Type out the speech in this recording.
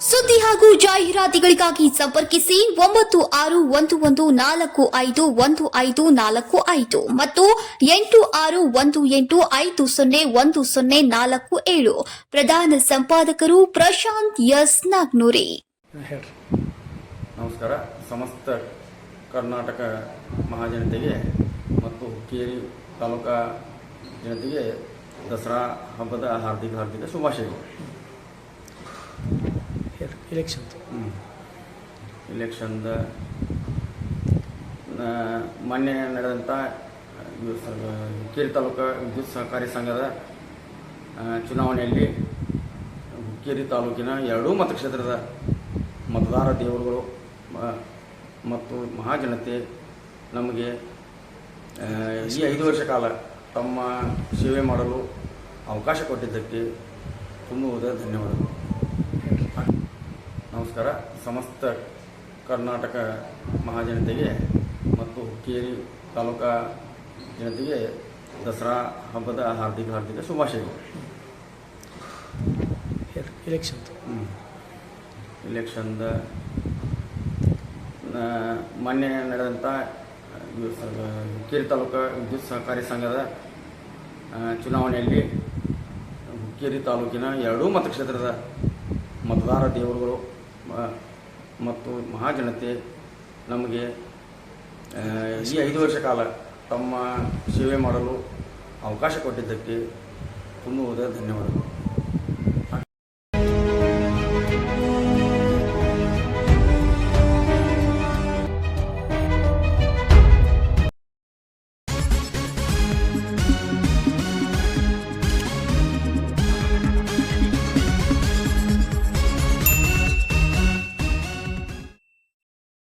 ಸುದ್ದಿ ಹಾಗೂ ಜಾಹೀರಾತುಗಳಿಗಾಗಿ ಸಂಪರ್ಕಿಸಿ ಒಂಬತ್ತು ಆರು ಒಂದು ಒಂದು ನಾಲ್ಕು ಐದು ಒಂದು ಐದು ನಾಲ್ಕು ಐದು ಮತ್ತು ಎಂಟು ಆರು ಒಂದು ಎಂಟು ಐದು ಸೊನ್ನೆ ಒಂದು ಸೊನ್ನೆ ನಾಲ್ಕು ಏಳು. ಪ್ರಧಾನ ಸಂಪಾದಕರು ಪ್ರಶಾಂತ್ ಎಸ್ ನಾಗ್ನೂರಿ. ನಮಸ್ಕಾರ. ಸಮಸ್ತ ಕರ್ನಾಟಕ ಮಹಾಜನತೆಗೆ ಮತ್ತು ಹುಕ್ಕೇರಿ ತಾಲೂಕಾ ಜನತೆಗೆ ದಸರಾ ಹಬ್ಬದ ಹಾರ್ದಿಕ ಹಾರ್ದಿಕ ಶುಭಾಶಯಗಳು. ಇಲೆಕ್ಷನ್ ಇಲೆಕ್ಷನ್ದ ನ- ಮೊನ್ನೆ ನಡೆದಂಥ ಹುಕ್ಕೇರಿ ತಾಲೂಕು ವಿದ್ಯುತ್ ಸಹಕಾರಿ ಸಂಘದ ಚುನಾವಣೆಯಲ್ಲಿ ಹುಕ್ಕೇರಿ ತಾಲೂಕಿನ ಎರಡೂ ಮತಕ್ಷೇತ್ರದ ಮತದಾರ ದೇವರುಗಳು ಮತ್ತು ಮಹಾಜನತೆ ನಮಗೆ ಈ ಐದು ವರ್ಷ ಕಾಲ ತಮ್ಮ ಸೇವೆ ಮಾಡಲು ಅವಕಾಶ ಕೊಟ್ಟಿದ್ದಕ್ಕೆ ತುಂಬುವುದ ಧನ್ಯವಾದಗಳು. ನಮಸ್ಕಾರ. ಸಮಸ್ತ ಕರ್ನಾಟಕ ಮಹಾಜನತೆಗೆ ಮತ್ತು ಹುಕ್ಕೇರಿ ತಾಲೂಕಾ ಜನತೆಗೆ ದಸರಾ ಹಬ್ಬದ ಹಾರ್ದಿಕ ಹಾರ್ದಿಕ ಶುಭಾಶಯಗಳು. ಎಲೆಕ್ಷನ್ ಇಲೆಕ್ಷನ್ ಇಲೆಕ್ಷನ್ದ ನ- ಮೊನ್ನೆ ನಡೆದಂಥ ಹುಕ್ಕೇರಿ ತಾಲೂಕಾ ವಿದ್ಯುತ್ ಸಹಕಾರಿ ಸಂಘದ ಚುನಾವಣೆಯಲ್ಲಿ ಹುಕ್ಕೇರಿ ತಾಲೂಕಿನ ಎರಡೂ ಮತಕ್ಷೇತ್ರದ ಮತದಾರ ದೇವರುಗಳು ಮತ್ತು ಮಹಾಜನತೆ ನಮಗೆ ಈ ಐದು ವರ್ಷ ಕಾಲ ತಮ್ಮ ಸೇವೆ ಮಾಡಲು ಅವಕಾಶ ಕೊಟ್ಟಿದ್ದಕ್ಕೆ ತುಂಬುವುದ ಧನ್ಯವಾದಗಳು.